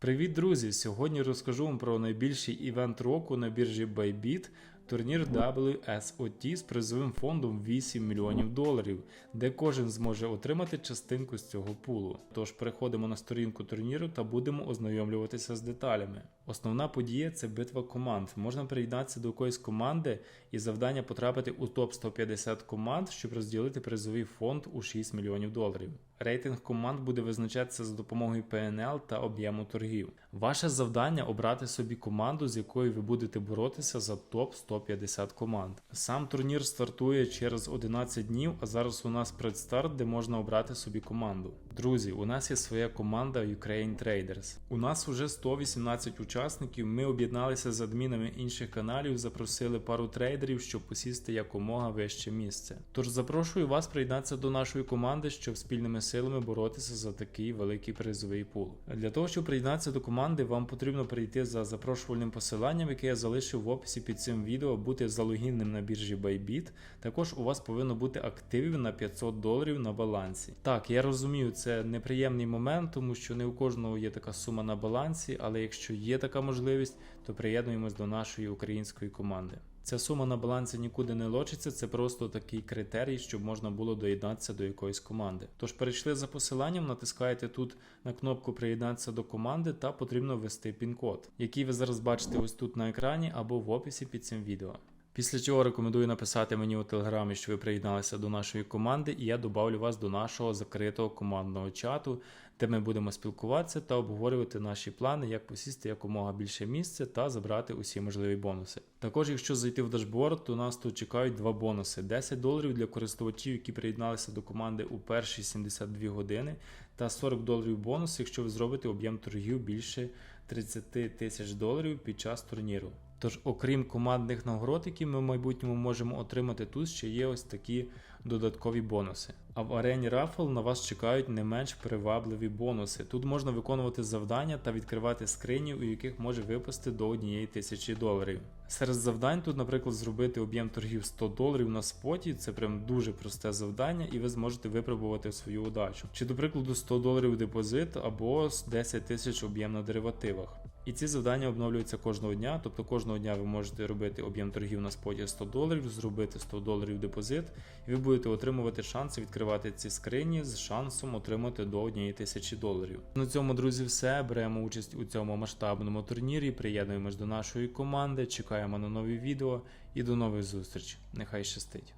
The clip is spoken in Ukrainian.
Привіт, друзі! Сьогодні розкажу вам про найбільший івент року на біржі Bybit турнір WSOT з призовим фондом 8 мільйонів доларів, де кожен зможе отримати частинку з цього пулу. Тож переходимо на сторінку турніру та будемо ознайомлюватися з деталями. Основна подія це битва команд. Можна приєднатися до якоїсь команди і завдання потрапити у топ 150 команд, щоб розділити призовий фонд у 6 мільйонів доларів. Рейтинг команд буде визначатися за допомогою PNL та об'єму торгів. Ваше завдання обрати собі команду, з якою ви будете боротися за топ 150 команд. Сам турнір стартує через 11 днів, а зараз у нас предстарт, де можна обрати собі команду. Друзі, у нас є своя команда Ukraine Traders. У нас уже 118 учасників. Ми об'єдналися з адмінами інших каналів, запросили пару трейдерів, щоб посісти якомога вище місце. Тож запрошую вас приєднатися до нашої команди, щоб спільними силами боротися за такий великий призовий пул. Для того, щоб приєднатися до команди, вам потрібно перейти за запрошувальним посиланням, яке я залишив в описі під цим відео, бути залогінним на біржі Bybit. Також у вас повинно бути активів на 500 доларів на балансі. Так, я розумію, це неприємний момент, тому що не у кожного є така сума на балансі, але якщо є така можливість, то приєднуємось до нашої української команди. Ця сума на балансі нікуди не лочиться, це просто такий критерій, щоб можна було доєднатися до якоїсь команди. Тож перейшли за посиланням, натискаєте тут на кнопку Приєднатися до команди та потрібно ввести пін-код, який ви зараз бачите ось тут на екрані або в описі під цим відео. Після чого рекомендую написати мені у телеграмі, що ви приєдналися до нашої команди, і я добавлю вас до нашого закритого командного чату, де ми будемо спілкуватися та обговорювати наші плани, як посісти якомога більше місця та забрати усі можливі бонуси. Також, якщо зайти в дашборд, то нас тут чекають два бонуси: 10 доларів для користувачів, які приєдналися до команди у перші 72 години, та 40 доларів бонус, якщо ви зробите об'єм торгів більше 30 тисяч доларів під час турніру. Тож, окрім командних нагород, які ми в майбутньому можемо отримати, тут ще є ось такі додаткові бонуси. А в арені Рафл на вас чекають не менш привабливі бонуси. Тут можна виконувати завдання та відкривати скрині, у яких може випасти до однієї тисячі доларів. Серед завдань тут, наприклад, зробити об'єм торгів 100 доларів на споті, це прям дуже просте завдання, і ви зможете випробувати свою удачу. Чи, до прикладу, 100 доларів депозит або 10 тисяч об'єм на деривативах. І ці завдання обновлюються кожного дня, тобто кожного дня ви можете робити об'єм торгів на споті 100 доларів, зробити 100 доларів депозит, і ви будете отримувати шанси відкривати ці скрині з шансом отримати до 1 тисячі доларів. На цьому, друзі, все. Беремо участь у цьому масштабному турнірі, приєднуємось до нашої команди, чекаємо на нові відео і до нових зустріч. Нехай щастить!